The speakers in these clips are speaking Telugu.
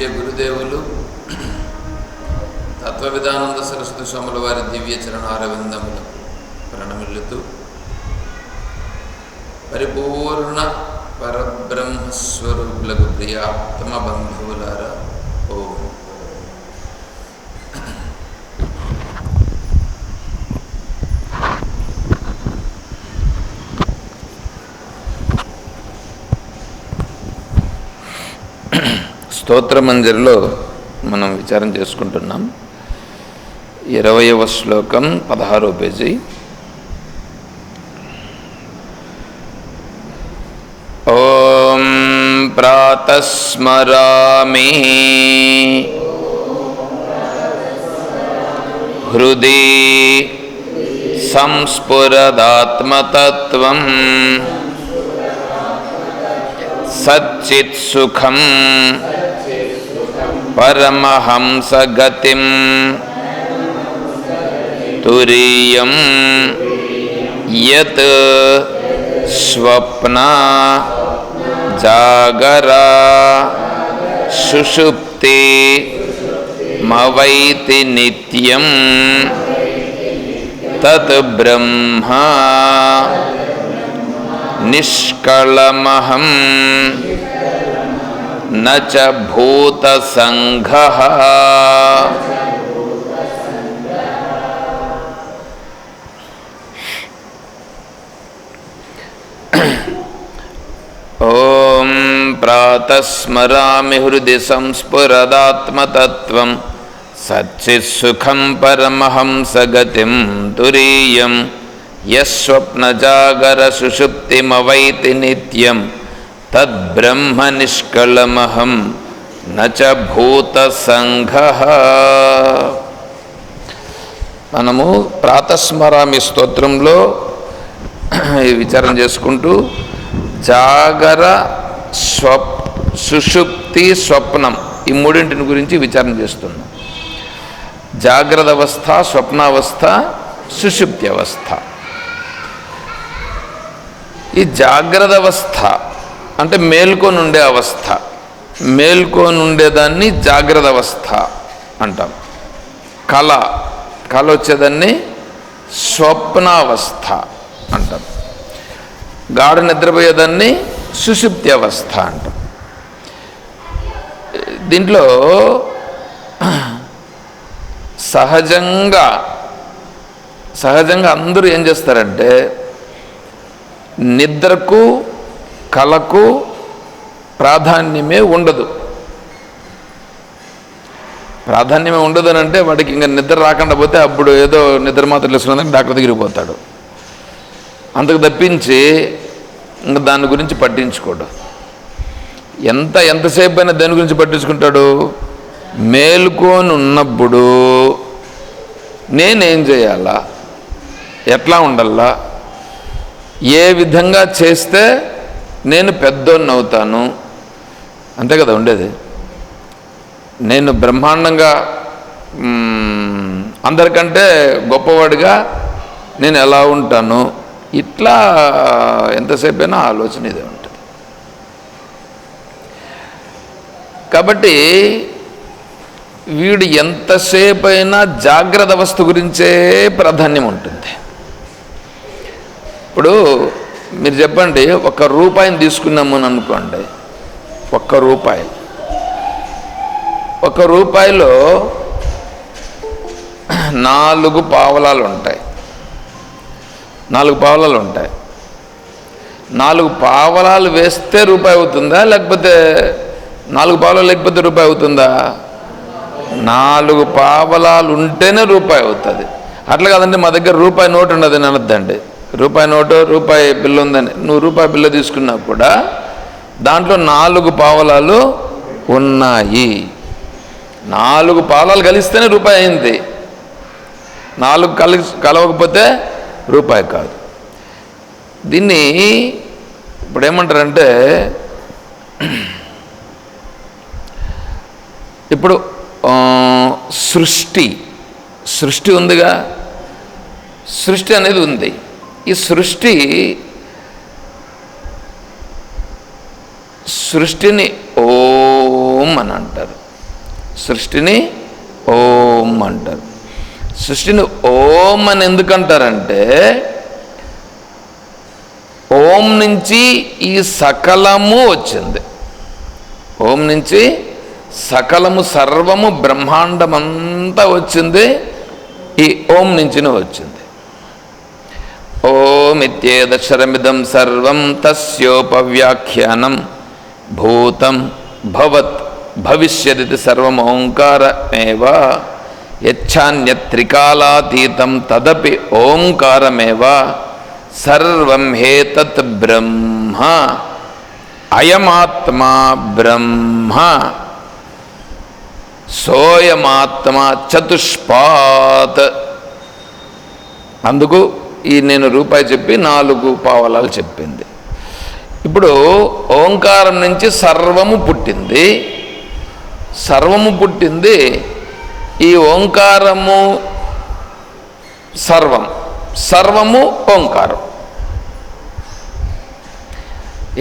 పూజ్య గురుదేవులు తత్వవిధానంద సరస్వతి స్వాముల వారి దివ్య చరణారవిందములు ప్రణమిల్లుతూ పరిపూర్ణ పరబ్రహ్మస్వరూపులకు ప్రియాత్మ బంధువులారా ఓం స్తోత్రమంజరిలో మనం విచారం చేసుకుంటున్నాం. ఇరవయవ శ్లోకం పదహారో పేజీ. ఓం ప్రాతస్మరామి హృది సంస్ఫురదాత్మతత్వం సచ్చిత్సుఖం పరమహంసగతిం తురీయం యత్ స్వప్న జాగరా సుషుప్తి మవైతి నిత్యం తత్ బ్రహ్మ నిష్కళమహం न च भूतसङ्घः। ॐ प्रातस्मरामि हृदि संस्फुरदात्मतत्त्वं सच्चित्सुखं परमहंसगतिं तुरीयं यः स्वप्नजागरसुषुप्तिमवैति नित्यं तद् నిష్కళమహం నచ భూత సంఘ. మనము ప్రాతస్మరామి స్తోత్రంలో ఈ విచారం చేసుకుంటూ జాగర స్వప్ సుషుప్తి స్వప్నం ఈ మూడింటిని గురించి విచారం చేస్తున్నాం. జాగ్రత్త అవస్థ స్వప్నావస్థ సుషుప్తి అవస్థ ఈ జాగ్రత్త అవస్థ అంటే మేల్కొని ఉండే అవస్థ. మేల్కొని ఉండేదాన్ని జాగ్రత్త అవస్థ అంటాం. కళ కళ వచ్చేదాన్ని స్వప్నావస్థ అంటాం. గాఢ నిద్రపోయేదాన్ని సుషుప్తి అవస్థ అంటాం. దీంట్లో సహజంగా సహజంగా అందరూ ఏం చేస్తారంటే నిద్రకు కళకు ప్రాధాన్యమే ఉండదు. ప్రాధాన్యమే ఉండదు అని అంటే వాడికి ఇంకా నిద్ర రాకుండా పోతే అప్పుడు ఏదో నిద్ర మాత్రం వేసుకున్నదని డాక్టర్ దగ్గరికి పోతాడు. అంతకు తప్పించి ఇంకా దాని గురించి పట్టించుకోడు. ఎంత ఎంతసేపు అయినా దాని గురించి పట్టించుకుంటాడు? మేలుకొని ఉన్నప్పుడు నేనేం చేయాలా? ఎట్లా ఉండాలా? ఏ విధంగా చేస్తే నేను పెద్దోన్ని అవుతాను. అంతే కదా ఉండేది. నేను బ్రహ్మాండంగా అందరికంటే గొప్పవాడిగా నేను ఎలా ఉంటాను? ఇట్లా ఎంతసేపు అయినా ఆలోచన ఇదే ఉంటుంది. కాబట్టి వీడు ఎంతసేపు అయినా జాగ్రత్త అవస్థ గురించే ప్రాధాన్యం ఉంటుంది. ఇప్పుడు మీరు చెప్పండి ఒక రూపాయిని తీసుకున్నాము అని అనుకోండి. ఒక్క రూపాయి. ఒక రూపాయిలో నాలుగు పావలాలు ఉంటాయి. నాలుగు పావలాలు ఉంటాయి. నాలుగు పావలాలు వేస్తే రూపాయి అవుతుందా లేకపోతే నాలుగు పావలాలు లేకపోతే రూపాయి అవుతుందా? నాలుగు పావలాలు ఉంటేనే రూపాయి అవుతుంది. అట్లా కాదండి మా దగ్గర రూపాయి నోటు ఉండదు అని అనొద్దండి. రూపాయి నోటు రూపాయి బిల్లు ఉందని నువ్వు రూపాయి బిల్లు తీసుకున్నా కూడా దాంట్లో నాలుగు పావలాలు ఉన్నాయి. నాలుగు పావలాలు కలిస్తేనే రూపాయి అయింది. నాలుగు కలి కలవకపోతే రూపాయి కాదు. దీన్ని ఇప్పుడు ఏమంటారంటే ఇప్పుడు సృష్టి. సృష్టి ఉందిగా? సృష్టి అనేది ఉంది. ఈ సృష్టి సృష్టిని ఓం అని అంటారు. సృష్టిని ఓం అంటారు. సృష్టిని ఓం అని ఎందుకంటారంటే ఓం నుంచి ఈ సకలము వచ్చింది. ఓం నుంచి సకలము సర్వము బ్రహ్మాండమంతా వచ్చింది. ఈ ఓం నుంచినే వచ్చింది. ఓమిత్యేదక్షరమిదం సర్వం తస్యోపవ్యాఖ్యానం. భూతం భవత్ భవిష్యదితి సర్వం ఓంకారమేవ యచ్చాన్యత్రికాలాతీతం తదపి ఓంకారమేవ. సర్వం హేతత్ బ్రహ్మ. అయమాత్మా బ్రహ్మ. సోయమాత్మ చతుష్పాత్. అందుకు ఈ నేను రూపాయి చెప్పి నాలుగు పావలాలు చెప్పింది. ఇప్పుడు ఓంకారం నుంచి సర్వము పుట్టింది. సర్వము పుట్టింది ఈ ఓంకారము సర్వం సర్వము ఓంకారం.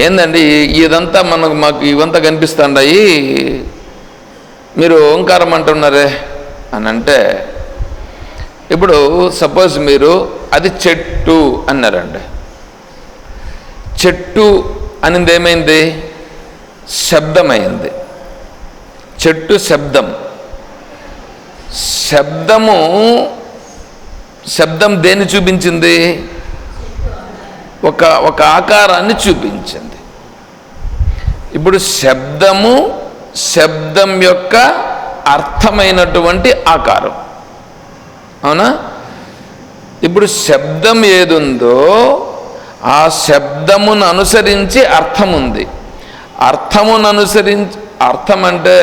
ఏందండి ఇదంతా మనకు మాకు ఇవంతా కనిపిస్తాండాయి. మీరు ఓంకారం అంటున్నారే అని అంటే ఇప్పుడు సపోజ్ మీరు అది చెట్టు అన్నారండి. చెట్టు అనింది ఏమైంది శబ్దమైంది. చెట్టు శబ్దం. శబ్దము శబ్దం దేన్ని చూపించింది? ఒక ఒక ఆకారాన్ని చూపించింది. ఇప్పుడు శబ్దము శబ్దం యొక్క అర్థమైనటువంటి ఆకారం. అవునా? ఇప్పుడు శబ్దం ఏదుందో ఆ శబ్దమును అనుసరించి అర్థం ఉంది అర్థమును అనుసరించి అర్థం అంటే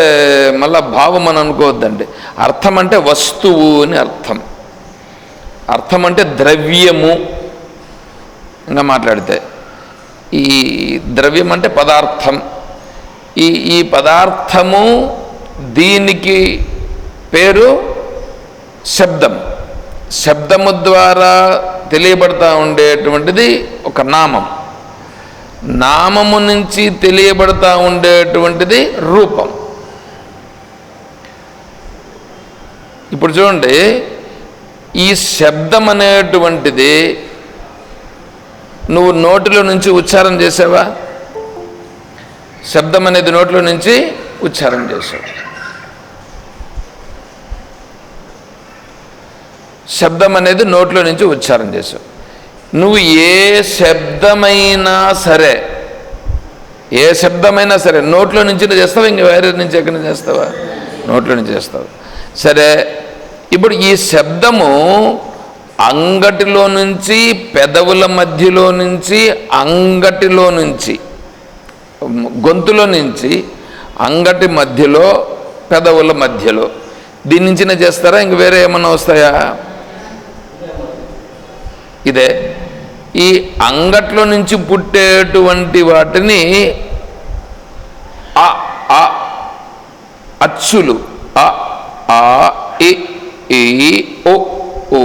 మళ్ళీ భావం అని అనుకోవద్దండి అర్థం అంటే వస్తువు అని అర్థం. అర్థం అంటే ద్రవ్యము ఇంకా మాట్లాడితే. ఈ ద్రవ్యం అంటే పదార్థం. ఈ ఈ పదార్థము దీనికి పేరు శబ్దం. శబ్దము ద్వారా తెలియబడతా ఉండేటువంటిది ఒక నామం. నామము నుంచి తెలియబడతా ఉండేటువంటిది రూపం. ఇప్పుడు చూడండి ఈ శబ్దం అనేటువంటిది నువ్వు నోటిలో నుంచి ఉచ్చారణ చేసావా? శబ్దం అనేది నోట్లో నుంచి ఉచ్చారణ చేసావు. శబ్దం అనేది నోట్లో నుంచి ఉచ్చారం చేసావు నువ్వు ఏ శబ్దమైనా సరే ఏ శబ్దమైనా సరే నోట్లో నుంచి చేస్తావా? ఇంక వేరే నుంచి ఎక్కడి నుంచి చేస్తావా? నోట్లో నుంచి చేస్తావు. సరే ఇప్పుడు ఈ శబ్దము అంగటిలో నుంచి పెదవుల మధ్యలో నుంచి అంగటిలో నుంచి గొంతులో నుంచి అంగటి మధ్యలో పెదవుల మధ్యలో దీని నుంచినే చేస్తారా? ఇంక వేరే ఏమన్నా వస్తాయా? ఇదే ఈ అంగట్లో నుంచి పుట్టేటువంటి వాటిని అ ఆ అచ్చులు. అ ఆ ఇ ఈ ఓ ఓ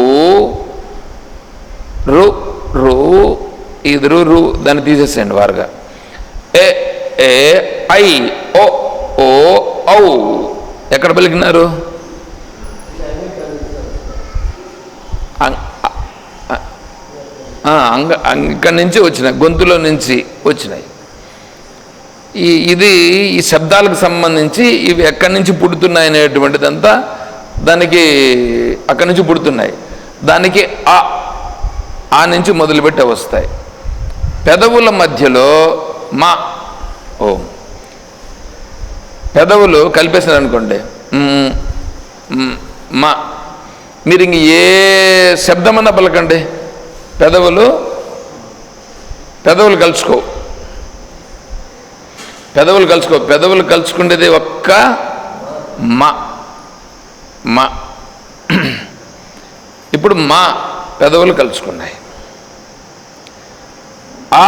రు రు ఇదురు రు దాన్ని తీసేసేయండి వారుగా. ఏ ఏ ఐ ఓ ఓ ఔ. ఎక్కడ పలికినారు? అంగ ఇక్కడి నుంచి వచ్చినాయి గొంతులో నుంచి వచ్చినాయి. ఈ ఇది ఈ శబ్దాలకు సంబంధించి ఇవి ఎక్కడి నుంచి పుడుతున్నాయి అనేటువంటిదంతా దానికి అక్కడి నుంచి పుడుతున్నాయి. దానికి ఆ ఆ నుంచి మొదలుపెట్టి వస్తాయి. పెదవుల మధ్యలో మా ఓం. పెదవులు కలిపేసినారు అనుకోండి మా. మీరు ఇంక ఏ శబ్దమన్నా పలకండి. పెదవులు పెదవులు కలుసుకో. పెదవులు కలుసుకో. పెదవులు కలుసుకునేది ఒక్క మా. మా. ఇప్పుడు మా పెదవులు కలుసుకున్నాయి. ఆ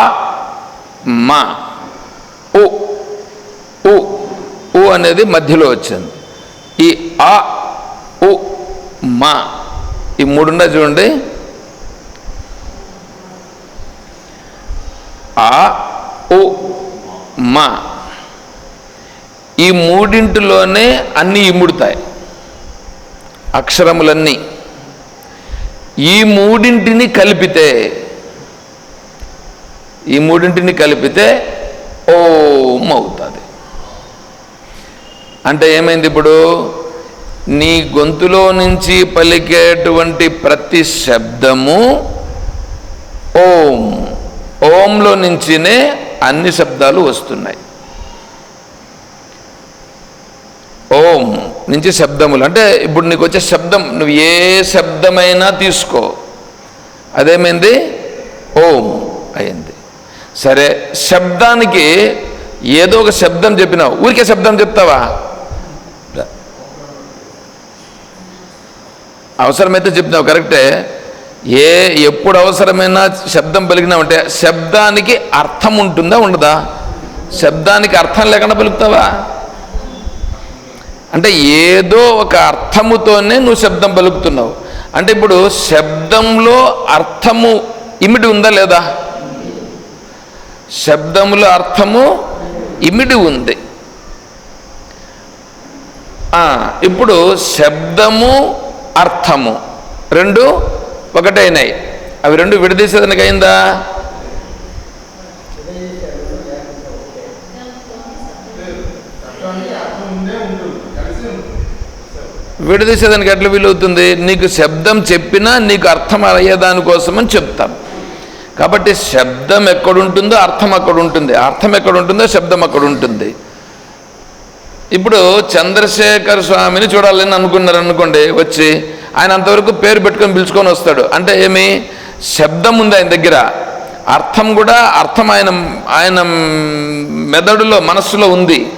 మా. ఉ ఉ ఉ అనేది మధ్యలో వచ్చింది. ఈ ఆ ఉ మా. ఈ మూడున్న చూడండి. ఆ ఉ మా. ఈ మూడింటిలోనే అన్నీ ఇముడుతాయి అక్షరములన్నీ. ఈ మూడింటిని కలిపితే ఈ మూడింటిని కలిపితే ఓం అవుతుంది. అంటే ఏమైంది ఇప్పుడు? నీ గొంతులో నుంచి పలికేటువంటి ప్రతి శబ్దము ఓం ఓంలో నుంచినే అన్ని శబ్దాలు వస్తున్నాయి. ఓం నుంచి శబ్దములు. అంటే ఇప్పుడు నీకు వచ్చే శబ్దం నువ్వు ఏ శబ్దమైనా తీసుకో. అదేమైంది? ఓం అయింది. సరే శబ్దానికి ఏదో ఒక శబ్దం చెప్పినావు. ఊరికే శబ్దం చెప్తావా? అవసరమైతే చెప్పినావు కరెక్టే. ఏ ఎప్పుడు అవసరమైన శబ్దం పలికినావంటే శబ్దానికి అర్థం ఉంటుందా ఉండదా? శబ్దానికి అర్థం లేకుండా పలుకుతావా అంటే ఏదో ఒక అర్థముతోనే నువ్వు శబ్దం పలుకుతున్నావు అంటే ఇప్పుడు శబ్దంలో అర్థము ఇమిడి ఉందా లేదా? శబ్దములో అర్థము ఇమిడి ఉంది. ఇప్పుడు శబ్దము అర్థము రెండు ఒకటైనాయి. అవి రెండు విడదీసేదానికి అయిందా విడదీసేదానికి ఎట్లా వీలవుతుంది? నీకు శబ్దం చెప్పినా నీకు అర్థం అయ్యేదానికోసమని చెప్తాం. కాబట్టి శబ్దం ఎక్కడుంటుందో అర్థం అక్కడ ఉంటుంది అర్థం ఎక్కడ ఉంటుందో శబ్దం అక్కడ ఉంటుంది ఇప్పుడు చంద్రశేఖర్ స్వామిని చూడాలని అనుకున్నారనుకోండి వచ్చి ఆయన అంతవరకు పేరు పెట్టుకొని పిలుచుకొని వస్తాడు. అంటే ఏమి? శబ్దం ఉంది ఆయన దగ్గర. అర్థం కూడా అర్థం ఆయన ఆయన మెదడులో మనస్సులో ఉంది.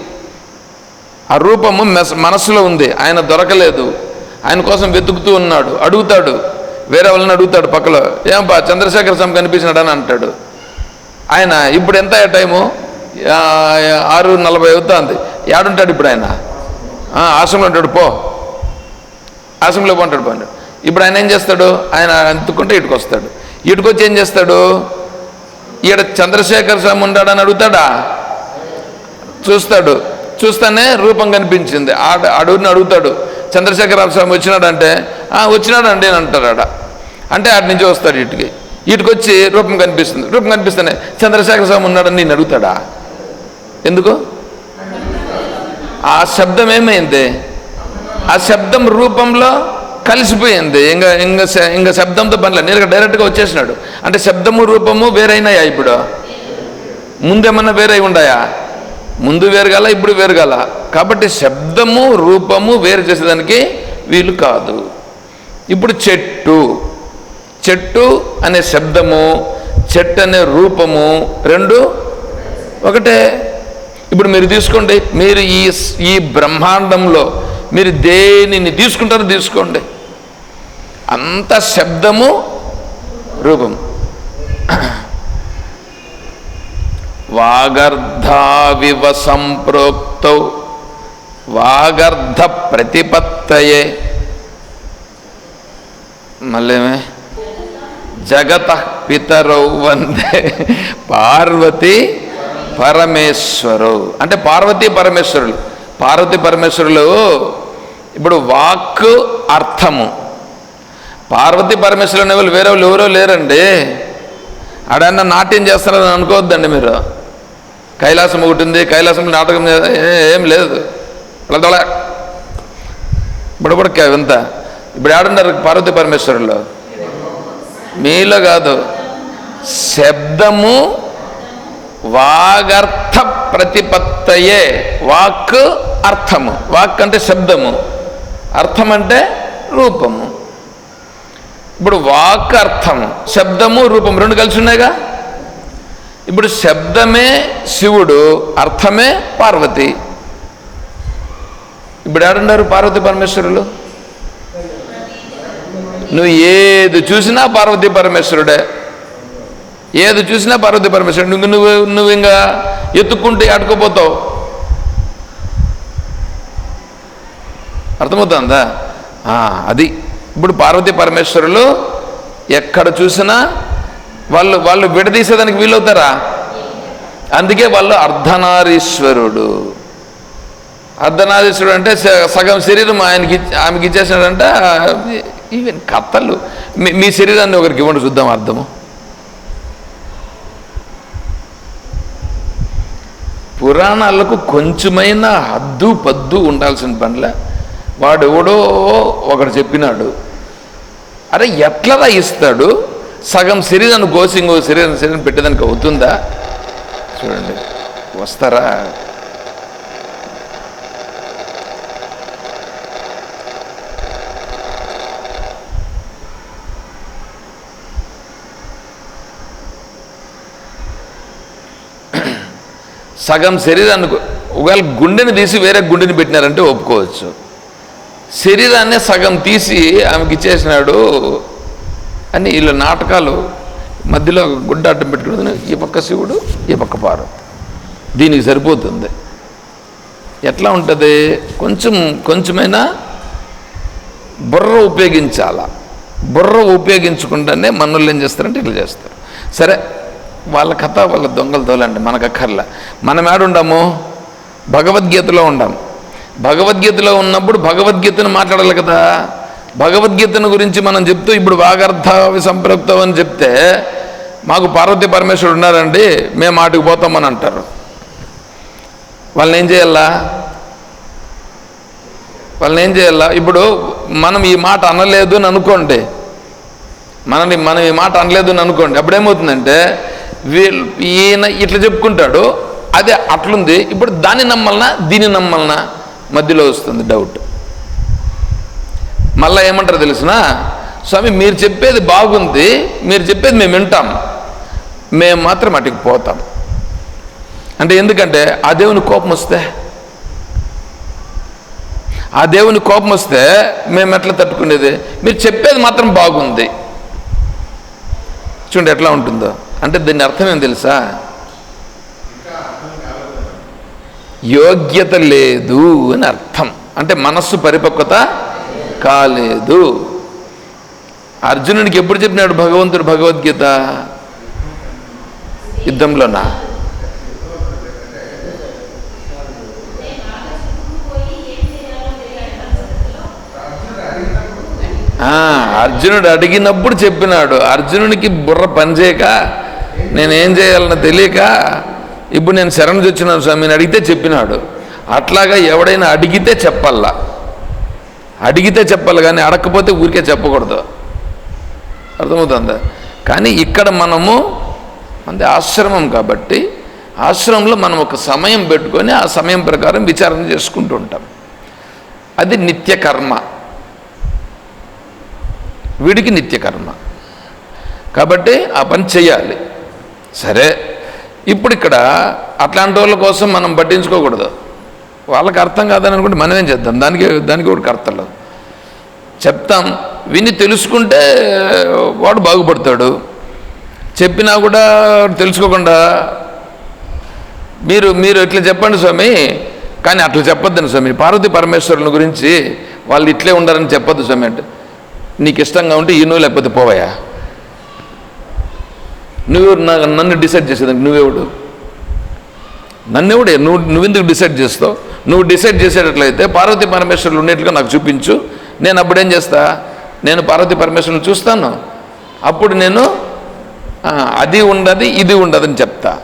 ఆ రూపము మెస్ మనస్సులో ఉంది. ఆయన దొరకలేదు. ఆయన కోసం వెతుకుతూ ఉన్నాడు. అడుగుతాడు. వేరే వాళ్ళని అడుగుతాడు పక్కలో. ఏంపా చంద్రశేఖర స్వామి కనిపించినాడు? అని అంటాడు. ఆయన ఇప్పుడు ఎంత టైము? ఆరు నలభై అవుతుంది. ఏడుంటాడు ఇప్పుడు ఆయన? ఆశ్రమంలో ఉంటాడు. పో. ఆశ్రమంలో పోంటాడు పోండి. ఇప్పుడు ఆయన ఏం చేస్తాడు? ఆయన అంతుకుంటే ఇటుకొస్తాడు. ఇటుకొచ్చి ఏం చేస్తాడు? ఈడ చంద్రశేఖర స్వామి ఉన్నాడని అడుగుతాడా? చూస్తాడు. చూస్తానే రూపం కనిపించింది. ఆడ అడుగుని అడుగుతాడు. చంద్రశేఖర స్వామి వచ్చినాడంటే "ఆ, వచ్చినాడండి అని అంటారు ఆడ. అంటే ఆడ నుంచి వస్తాడు ఇటుకి. ఇటుకొచ్చి రూపం కనిపిస్తుంది. రూపం కనిపిస్తేనే చంద్రశేఖర స్వామి ఉన్నాడని నేను అడుగుతాడా? ఎందుకు? ఆ శబ్దం ఏమైంది? ఆ శబ్దం రూపంలో కలిసిపోయింది. ఇంకా ఇంకా ఇంకా శబ్దంతో పనిలే. నేరుగా డైరెక్ట్గా వచ్చేసినాడు. అంటే శబ్దము రూపము వేరైనాయా ఇప్పుడు? ముందేమన్నా వేరే ఉండాయా? ముందు వేరుగాల ఇప్పుడు వేరుగాల. కాబట్టి శబ్దము రూపము వేరు చేసేదానికి వీలు కాదు. ఇప్పుడు చెట్టు. చెట్టు అనే శబ్దము చెట్టు అనే రూపము రెండు ఒకటే. ఇప్పుడు మీరు తీసుకోండి. మీరు ఈ ఈ బ్రహ్మాండంలో మీరు దేనిని తీసుకుంటారో తీసుకోండి. అంత శబ్దము రూపం వాగర్ధావివ సంప్రోక్త వాగర్ధ ప్రతిపత్తయే. మళ్ళీమే? జగత పితరౌ వందే. పార్వతి పరమేశ్వరు. అంటే పార్వతీ పరమేశ్వరులు. పార్వతీ పరమేశ్వరులు ఇప్పుడు వాక్ అర్థము. పార్వతీ పరమేశ్వరులు అనేవాళ్ళు వేరే వాళ్ళు ఎవరో లేరండి. ఆడన్నా నాట్యం చేస్తారని అనుకోవద్దండి మీరు. కైలాసం ఒకటి ఉంది కైలాసం నాటకం ఏం లేదు. అలా ఇప్పుడు కూడా వింత. ఇప్పుడు ఆడున్నారు పార్వతీ పరమేశ్వరులు. మీలో కాదు. శబ్దము వాగర్థ ప్రతిపత్తయే వాక్ అర్థము. వాక్ అంటే శబ్దము. అర్థం అంటే రూపము. ఇప్పుడు వాక్ అర్థము శబ్దము రూపం రెండు కలిసి ఉన్నాయిగా? ఇప్పుడు శబ్దమే శివుడు అర్థమే పార్వతి. ఇప్పుడు ఏడున్నారు పార్వతి పరమేశ్వరులు? నువ్వు ఏది చూసినా పార్వతీ పరమేశ్వరుడే. ఏది చూసినా పార్వతి పరమేశ్వరుడు నువ్వు నువ్వు నువ్వు ఇంకా ఎత్తుక్కుంటే అడుకోపోతావు అర్థమవుతుందా? అది. ఇప్పుడు పార్వతి పరమేశ్వరులు ఎక్కడ చూసినా వాళ్ళు వాళ్ళు విడదీసేదానికి వీలవుతారా? అందుకే వాళ్ళు అర్ధనారీశ్వరుడు. అర్ధనారీశ్వరుడు అంటే సగం శరీరం ఆయనకి ఆమెకి ఇచ్చేసినాడంటే ఈవెన్ కథలు. మీ మీ శరీరాన్ని ఒకరికి ఇవ్వండి చూద్దాం అర్థము. పురాణాలకు కొంచెమైనా హద్దు పద్దు ఉండాల్సిన పనిలే. వాడు ఎవడో ఒకడు చెప్పినాడు అరే ఎట్లరా ఇస్తాడు? సగం శరీరాన్ని కోసి ఇంకో శరీరం శరీరం పెట్టేదానికి అవుతుందా? చూడండి. వస్తారా? సగం శరీరాన్ని ఒకవేళ గుండెని తీసి వేరే గుండెని పెట్టినారంటే ఒప్పుకోవచ్చు. శరీరాన్ని సగం తీసి ఆమెకి ఇచ్చేసినాడు అని వీళ్ళ నాటకాలు మధ్యలో గుడ్డ అడ్డం పెట్టుకుని ఈ పక్క శివుడు ఈ పక్క పారు దీనికి సరిపోతుంది. ఎట్లా ఉంటుంది? కొంచెం కొంచెమైనా బుర్ర ఉపయోగించాల? బుర్ర ఉపయోగించకుండానే మనల్ని ఏం చేస్తారంటే ఇట్లా చేస్తారు. సరే వాళ్ళ కథ వాళ్ళ దొంగలు తోలండి మనకు అక్కర్లా మనం ఏడుండము భగవద్గీతలో ఉండాం. భగవద్గీతలో ఉన్నప్పుడు భగవద్గీతను మాట్లాడాలి కదా? భగవద్గీతను గురించి మనం చెప్తూ ఇప్పుడు వాగర్థ సంపృక్తం అని చెప్తే మాకు పార్వతీ పరమేశ్వరుడు ఉన్నారండి మేము ఆటికి పోతామని అంటారు. వాళ్ళని ఏం చేయాలా? వాళ్ళని ఏం చేయాలా? ఇప్పుడు మనం ఈ మాట అనలేదు అని అనుకోండి. మనని మనం ఈ మాట అనలేదు అని అనుకోండి. అప్పుడేమవుతుందంటే వీళ్ళు ఈయన ఇట్లా చెప్పుకుంటాడు అదే అట్లుంది. ఇప్పుడు దాన్ని నమ్మల్నా దీన్ని నమ్మల్నా? మధ్యలో వస్తుంది డౌట్ మళ్ళీ ఏమంటారు తెలిసిన? స్వామి మీరు చెప్పేది బాగుంది మీరు చెప్పేది మేము వింటాం. మేము మాత్రం అటుకు పోతాం. అంటే ఎందుకంటే ఆ దేవుని కోపం వస్తే. ఆ దేవుని కోపం వస్తే మేము ఎట్లా తట్టుకునేది? మీరు చెప్పేది మాత్రం బాగుంది. చూడండి ఎట్లా ఉంటుందో. అంటే దీని అర్థం ఏం తెలుసా? యోగ్యత లేదు అని అర్థం. అంటే మనస్సు పరిపక్వత కాలేదు. అర్జునుడికి ఎప్పుడు చెప్పినాడు భగవంతుడు భగవద్గీత? యుద్ధంలోనా? ఆ, అర్జునుడు అడిగినప్పుడు చెప్పినాడు. అర్జునుడికి బుర్ర పనిచేయక నేనేం చేయాలన్న తెలియక ఇప్పుడు నేను శరణు వచ్చినాను స్వామిని అడిగితే చెప్పినాడు. అట్లాగా ఎవడైనా అడిగితే చెప్పాలా. అడిగితే చెప్పాలి కానీ అడగకపోతే ఊరికే చెప్పకూడదు. అర్థమవుతుందా? కానీ ఇక్కడ మనము అంటే ఆశ్రమం కాబట్టి ఆశ్రమంలో మనం ఒక సమయం పెట్టుకొని ఆ సమయం ప్రకారం విచారణ చేసుకుంటూ ఉంటాం అది నిత్య కర్మ వీడికి నిత్యకర్మ. కాబట్టి ఆ పని చేయాలి. సరే ఇప్పుడు ఇక్కడ అట్లాంటి వాళ్ళ కోసం మనం పట్టించుకోకూడదు. వాళ్ళకి అర్థం కాదని అనుకుంటే మనం ఏం చేద్దాం? దానికి దానికి కూడా అర్థం చెప్తాం విని తెలుసుకుంటే వాడు బాగుపడతాడు. చెప్పినా కూడా తెలుసుకోకుండా మీరు మీరు ఇట్లా చెప్పండి స్వామి కానీ అట్లా చెప్పొద్దని స్వామి. పార్వతీ పరమేశ్వరుని గురించి వాళ్ళు ఇట్లే ఉండాలని చెప్పొద్దు స్వామి అంటే నీకు ఇష్టంగా ఉంటే ఈ నువ్వు లేకపోతే పోవయా నువ్వు నన్ను డిసైడ్ చేసేదానికి నువ్వెవడు నన్నెవడే నువ్వు నువ్వెందుకు డిసైడ్ చేస్తావు? నువ్వు డిసైడ్ చేసేటట్లయితే పార్వతీ పరమేశ్వరులు ఉండేట్లుగా నాకు చూపించు. నేను అప్పుడు ఏం చేస్తా? నేను పార్వతీ పరమేశ్వరుని చూస్తాను. అప్పుడు నేను అది ఉండదు ఇది ఉండదని చెప్తా.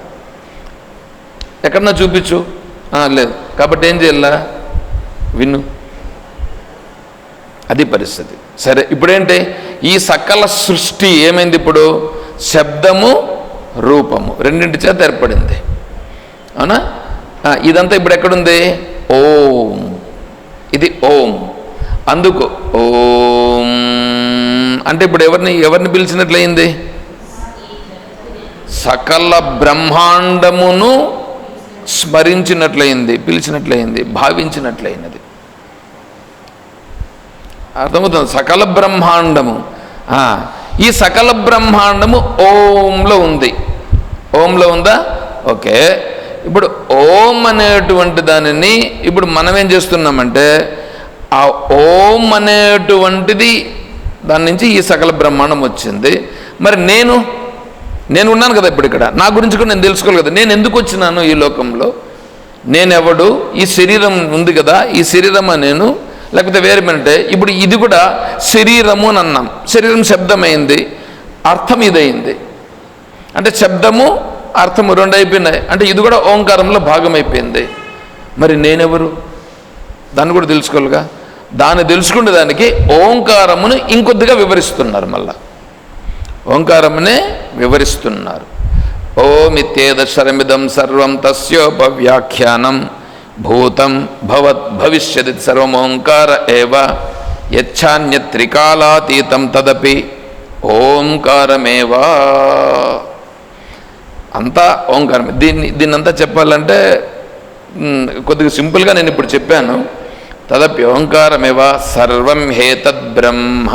ఎక్కడన్నా చూపించు. లేదు. కాబట్టి ఏం చేయాలా? విను. అది పరిస్థితి. సరే ఇప్పుడేంటి? ఈ సకల సృష్టి ఏమైంది ఇప్పుడు? శబ్దము రూపము. రెండింటి చేత ఏర్పడింది. అవునా? ఇదంతా ఇప్పుడు ఎక్కడుంది? ఓం. ఇది ఓం. అందుకు ఓం. అంటే ఇప్పుడు ఎవరిని ఎవరిని పిలిచినట్లయింది? సకల బ్రహ్మాండమును స్మరించినట్లయింది పిలిచినట్లయింది భావించినట్లయినది. అర్థమవుతుంది? సకల బ్రహ్మాండము. ఈ సకల బ్రహ్మాండము ఓంలో ఉంది. ఓంలో ఉందా? ఓకే. ఇప్పుడు ఓం అనేటువంటి దానిని ఇప్పుడు మనం ఏం చేస్తున్నామంటే ఆ ఓం అనేటువంటిది దాని నుంచి ఈ సకల బ్రహ్మాండం వచ్చింది. మరి నేను నేను ఉన్నాను కదా ఇప్పుడు ఇక్కడ. నా గురించి కూడా నేను తెలుసుకోవాలి కదా. నేను ఎందుకు వచ్చినాను ఈ లోకంలో? నేనెవడు? ఈ శరీరం ఉంది కదా. ఈ శరీరమా నేను? లేకపోతే వేరే అంటే ఇప్పుడు ఇది కూడా శరీరము అని అన్నాం. శరీరం శబ్దమైంది అర్థం ఇదైంది. అంటే శబ్దము అర్థము రెండు అయిపోయినాయి. అంటే ఇది కూడా ఓంకారంలో భాగం అయిపోయింది మరి నేనెవరు? దాన్ని కూడా తెలుసుకోవాలిగా. దాన్ని తెలుసుకునే దానికి ఓంకారమును ఇంకొద్దిగా వివరిస్తున్నారు మళ్ళా. ఓంకారమునే వివరిస్తున్నారు. ఓమిత్యేదశరమిదం సర్వం తస్యోపవ్యాఖ్యానం. భూతం భవత్ భవిష్యది సర్వమోంకార ఏవ యచ్చాన్యత్రికాలాతీతం తదపి ఓంకారమేవా. అంతా ఓంకారమే. దీన్ని దీన్నంతా చెప్పాలంటే కొద్దిగా సింపుల్గా నేను ఇప్పుడు చెప్పాను. తదపి ఓంకారమేవ సర్వం హేతద్ బ్రహ్మ.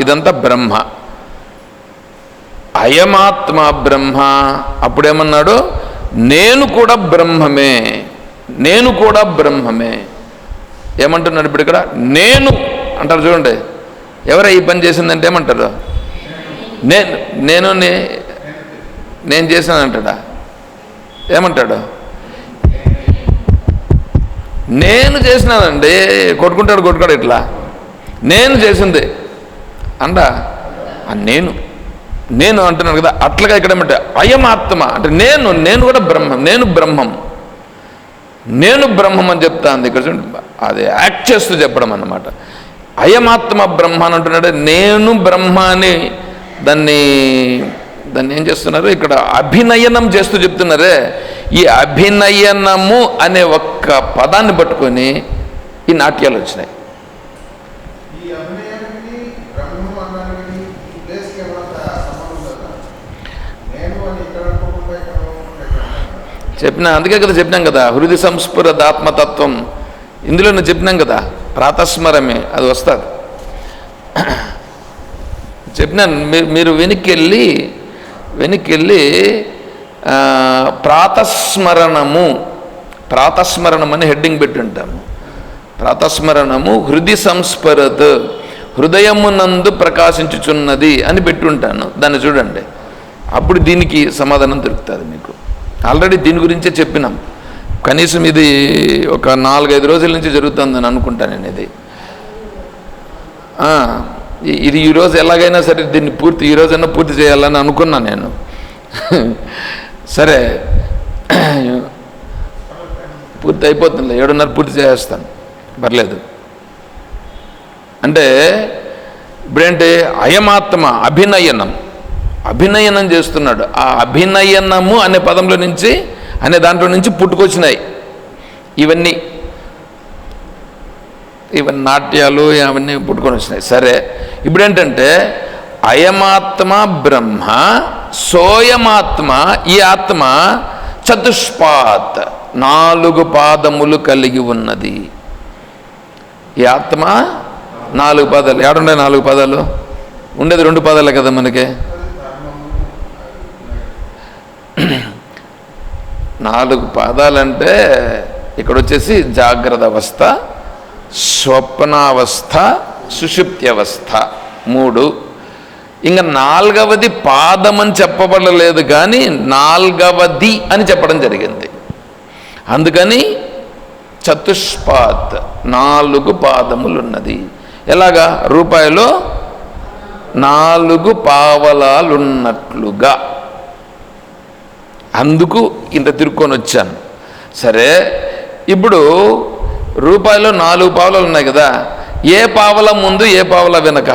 ఇదంతా బ్రహ్మ. అయమాత్మ బ్రహ్మ. అప్పుడేమన్నాడు? నేను కూడా బ్రహ్మమే. నేను కూడా బ్రహ్మమే. ఏమంటున్నాడు ఇప్పుడు ఇక్కడ? నేను అంటారు చూడండి. ఎవరై ఈ పని చేసిందంటే ఏమంటారు? నేను నేను నేను చేశాను అంటాడా? ఏమంటాడు? నేను చేసినానండి కొట్టుకుంటాడు కొట్టుకోడు ఇట్లా. నేను చేసింది. అంట? నేను. నేను అంటున్నాను కదా అట్లాగా ఇక్కడ ఏమంటే అయమాత్మ. అంటే నేను నేను కూడా బ్రహ్మం నేను బ్రహ్మం. నేను బ్రహ్మం అని చెప్తాను ఇక్కడ చూడండి అది యాక్ట్ చేస్తూ చెప్పడం అన్నమాట. అయమాత్మ బ్రహ్మ అని అంటున్నాడు. నేను బ్రహ్మ అని దాన్ని దాన్ని ఏం చేస్తున్నారు? ఇక్కడ అభినయనం చేస్తూ చెప్తున్నారే. ఈ అభినయనము అనే ఒక్క పదాన్ని పట్టుకొని ఈ నాట్యాలు వచ్చినాయి ఈ అభినయానికి బ్రహ్మం అన్నానికి ఈ ప్లేస్కి ఏమైనా సంబంధం ఉందా నేను అని ఇక్కడ అనుకోకుండా ఇక్కడ అనుకోకుండా ఇక్కడ అనుకోకుండా. చెప్పిన అందుకే కదా చెప్పినాం కదా హృది సంస్ఫురదాత్మతత్వం ఇందులో నేను చెప్పినాం కదా ప్రాతస్మరమే అది వస్తుంది. చెప్పినాను మీరు వెనక్కి వెళ్ళి వెనక్కి వెళ్ళి ప్రాతస్మరణము ప్రాతస్మరణం అని హెడ్డింగ్ పెట్టుంటాము. ప్రాతస్మరణము హృది సంస్ఫరత్ హృదయమునందు ప్రకాశించుచున్నది అని పెట్టుంటాను. దాన్ని చూడండి. అప్పుడు దీనికి సమాధానం దొరుకుతుంది మీకు. ఆల్రెడీ దీని గురించే చెప్పినాం. కనీసం ఇది ఒక నాలుగైదు రోజుల నుంచి జరుగుతుందని అనుకుంటాను నేను ఇది. ఇది ఈరోజు ఎలాగైనా సరే దీన్ని పూర్తి ఈ రోజైనా పూర్తి చేయాలని అనుకున్నా నేను. సరే. పూర్తి అయిపోతుంది ఏడున్నర పూర్తి చేసేస్తాను పర్లేదు. అంటే ఇప్పుడేంటి అయమాత్మ అభినయనం. అభినయనం చేస్తున్నాడు. ఆ అభినయనము అనే పదంలో నుంచి అనే దాంట్లో నుంచి పుట్టుకొచ్చినాయి. ఇవన్నీ ఇవన్నీ నాట్యాలు అవన్నీ పుట్టుకొని వచ్చినాయి సరే ఇప్పుడేంటంటే అయమాత్మ బ్రహ్మ సోయమాత్మ ఈ ఆత్మ చతుష్పాత్ నాలుగు పాదములు కలిగి ఉన్నది. ఈ ఆత్మ నాలుగు పదాలు ఏడుండే నాలుగు పదాలు? ఉండేది రెండు పదాలే కదా మనకి. నాలుగు పాదాలంటే ఇక్కడ వచ్చేసి జాగ్రత్త అవస్థ స్వప్నావస్థ సుషుప్తి అవస్థ మూడు. ఇంకా నాలుగవది పాదం అని చెప్పబడలేదు కానీ నాలుగవది అని చెప్పడం జరిగింది. అందుకని చతుష్పాత్ నాలుగు పాదములున్నది. ఎలాగా? రూపాయలో నాలుగు పావలాలున్నట్లుగా. అందుకు ఇంత తిరుక్కొని వచ్చాను. సరే ఇప్పుడు రూపాయలు నాలుగు పావలాలు ఉన్నాయి కదా ఏ పావల ముందు ఏ పావల వెనక?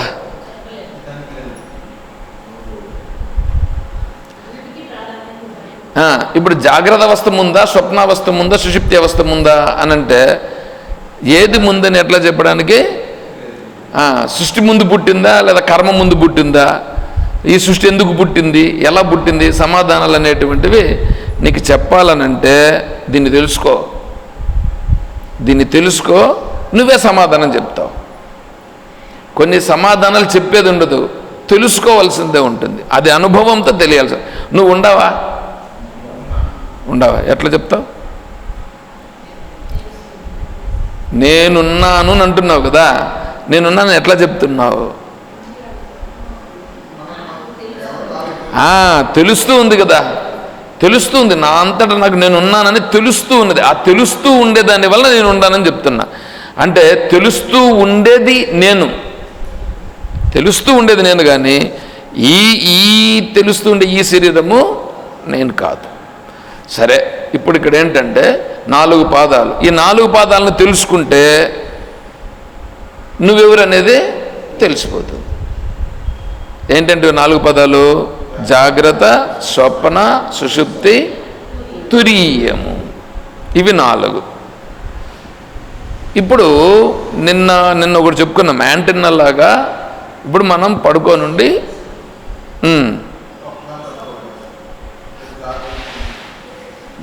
ఇప్పుడు జాగ్రత్త అవస్థ ముందా స్వప్నావస్థ ముందా సుషిప్తి అవస్థ ముందా అని అంటే ఏది ముందని ఎట్లా చెప్పడానికి? సృష్టి ముందు పుట్టిందా లేదా కర్మ ముందు పుట్టిందా? ఈ సృష్టి ఎందుకు పుట్టింది? ఎలా పుట్టింది? సమాధానాలు అనేటువంటివి నీకు చెప్పాలనంటే దీన్ని తెలుసుకో. దీన్ని తెలుసుకో నువ్వే సమాధానం చెప్తావు. కొన్ని సమాధానాలు చెప్పేది ఉండదు. తెలుసుకోవాల్సిందే ఉంటుంది. అది అనుభవంతో తెలియాల్సి నువ్వు ఉండవా? ఉండవా? ఎట్లా చెప్తావు? నేనున్నాను అంటున్నావు కదా? నేనున్నాను ఎట్లా చెప్తున్నావు? తెలుస్తూ ఉంది కదా. తెలుస్తూ ఉంది. నా అంతటా నాకు నేను ఉన్నానని తెలుస్తూ ఉన్నది. ఆ తెలుస్తూ ఉండేదాని వల్ల నేను ఉన్నానని చెప్తున్నా. అంటే తెలుస్తూ ఉండేది నేను. తెలుస్తూ ఉండేది నేను కానీ ఈ ఈ తెలుస్తూ ఉండే ఈ శరీరము నేను కాదు. సరే ఇప్పుడు ఇక్కడ ఏంటంటే నాలుగు పాదాలు. ఈ నాలుగు పాదాలను తెలుసుకుంటే నువ్వెవరు అనేది తెలిసిపోతుంది. ఏంటంటే నాలుగు పదాలు? జాగ్రత్త స్వప్న సుషుప్తి తురీయము. ఇవి నాలుగు. ఇప్పుడు నిన్న నిన్న ఒకటి చెప్పుకున్నాం యాంటెన్నా లాగా ఇప్పుడు మనం పడుకోనుండి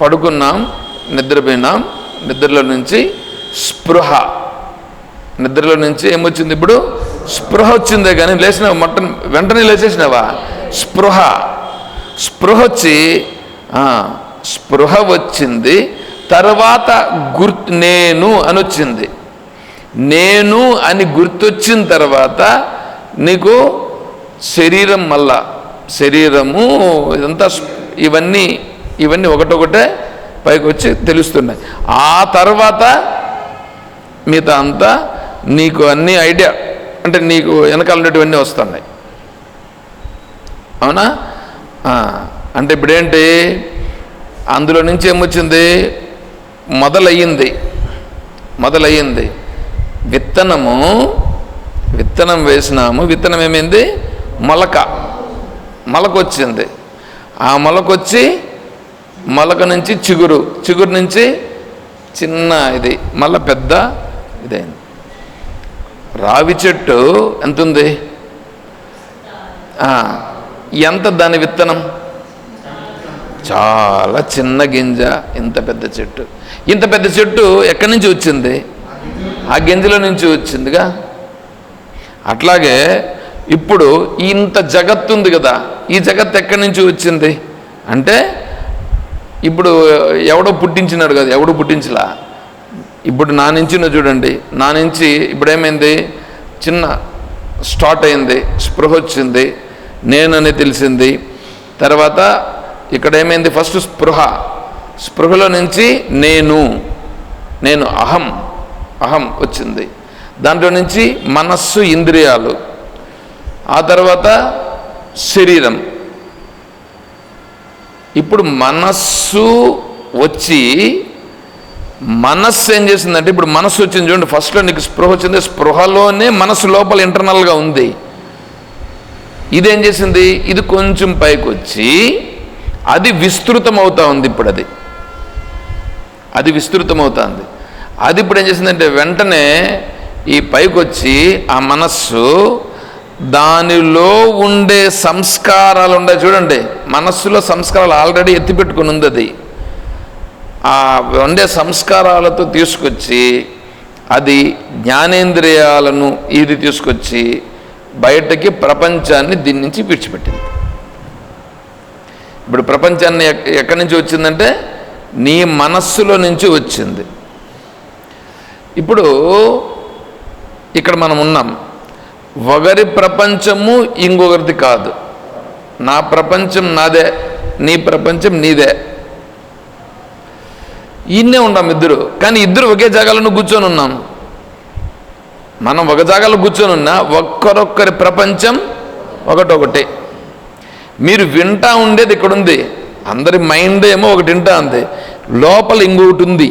పడుకున్నాం నిద్రపోయినాం నిద్రలో నుంచి స్పృహ. నిద్రలో నుంచి ఏమొచ్చింది ఇప్పుడు? స్పృహ వచ్చిందే కానీ లేచినావు? మటన్ వెంటనే లేచేసినావా? స్పృహ. స్పృహ వచ్చి స్పృహ వచ్చింది తర్వాత గుర్తు నేను అని వచ్చింది. నేను అని గుర్తొచ్చిన తర్వాత నీకు శరీరం మళ్ళా శరీరము ఇదంతా ఇవన్నీ ఇవన్నీ ఒకటొకటే పైకి వచ్చి తెలుస్తున్నాయి. ఆ తర్వాత మిగతా అంతా నీకు అన్ని ఐడియా అంటే నీకు వెనకాల ఉన్నటువన్నీ వస్తున్నాయి. అవునా? అంటే ఇప్పుడేంటి? అందులో నుంచి ఏమొచ్చింది? మొదలయ్యింది. మొదలయ్యింది. విత్తనము విత్తనం వేసినాము. విత్తనం ఏమైంది? మొలక. మొలకొచ్చింది. ఆ మొలకొచ్చి మొలక నుంచి చిగురు. చిగురు నుంచి చిన్న ఇది మళ్ళీ పెద్ద ఇదైంది. రావి చెట్టు ఎంత ఉంది ఎంత దాని విత్తనం? చాలా చిన్న గింజ ఇంత పెద్ద చెట్టు. ఇంత పెద్ద చెట్టు ఎక్కడి నుంచి వచ్చింది? ఆ గింజలో నుంచి వచ్చిందిగా. అట్లాగే ఇప్పుడు ఇంత జగత్తు ఉంది కదా ఈ జగత్ ఎక్కడి నుంచి వచ్చింది? అంటే ఇప్పుడు ఎవడో పుట్టించినాడు కదా ఎవడో పుట్టించలా? ఇప్పుడు నా నుంచి నువ్వు చూడండి నా నుంచి ఇప్పుడు ఏమైంది చిన్న స్టార్ట్ అయింది స్పృహ వచ్చింది. నేనని తెలిసింది. తర్వాత ఇక్కడ ఏమైంది? ఫస్ట్ స్పృహ. స్పృహలో నుంచి నేను నేను అహం అహం వచ్చింది. దాంట్లో నుంచి మనస్సు ఇంద్రియాలు. ఆ తర్వాత శరీరం. ఇప్పుడు మనస్సు వచ్చి మనస్సు ఏం చేసిందంటే ఇప్పుడు మనస్సు వచ్చింది చూడండి ఫస్ట్లో నీకు స్పృహ వచ్చింది. స్పృహలోనే మనస్సు లోపల ఇంటర్నల్గా ఉంది. ఇదేం చేసింది? ఇది కొంచెం పైకి వచ్చి అది విస్తృతం అవుతా ఉంది ఇప్పుడు అది అది విస్తృతం అవుతుంది అది ఇప్పుడు ఏం చేసిందంటే వెంటనే ఈ పైకి వచ్చి ఆ మనస్సు దానిలో ఉండే సంస్కారాలు ఉండే చూడండి మనస్సులో సంస్కారాలు ఆల్రెడీ ఎత్తిపెట్టుకుని ఉంది అది. ఆ ఉండే సంస్కారాలతో తీసుకొచ్చి అది జ్ఞానేంద్రియాలను ఇది తీసుకొచ్చి బయటకి ప్రపంచాన్ని దీని నుంచి విడిచిపెట్టింది. ఇప్పుడు ప్రపంచాన్ని ఎక్కడి నుంచి వచ్చిందంటే నీ మనస్సులో నుంచి వచ్చింది. ఇప్పుడు ఇక్కడ మనం ఉన్నాం. ఒకరి ప్రపంచము ఇంకొకరిది కాదు. నా ప్రపంచం నాదే నీ ప్రపంచం నీదే. ఈయన్నే ఉన్నాం ఇద్దరు. కానీ ఇద్దరు ఒకే జాగాలో కూర్చొని ఉన్నాం. మనం ఒక జాగాలో కూర్చొని ఉన్నా ఒక్కరొక్కరి ప్రపంచం ఒకటొకటి. మీరు వింటా ఉండేది ఇక్కడ ఉంది అందరి మైండ్ ఏమో ఒకటి వింటా ఉంది. లోపల ఇంకొకటి ఉంది.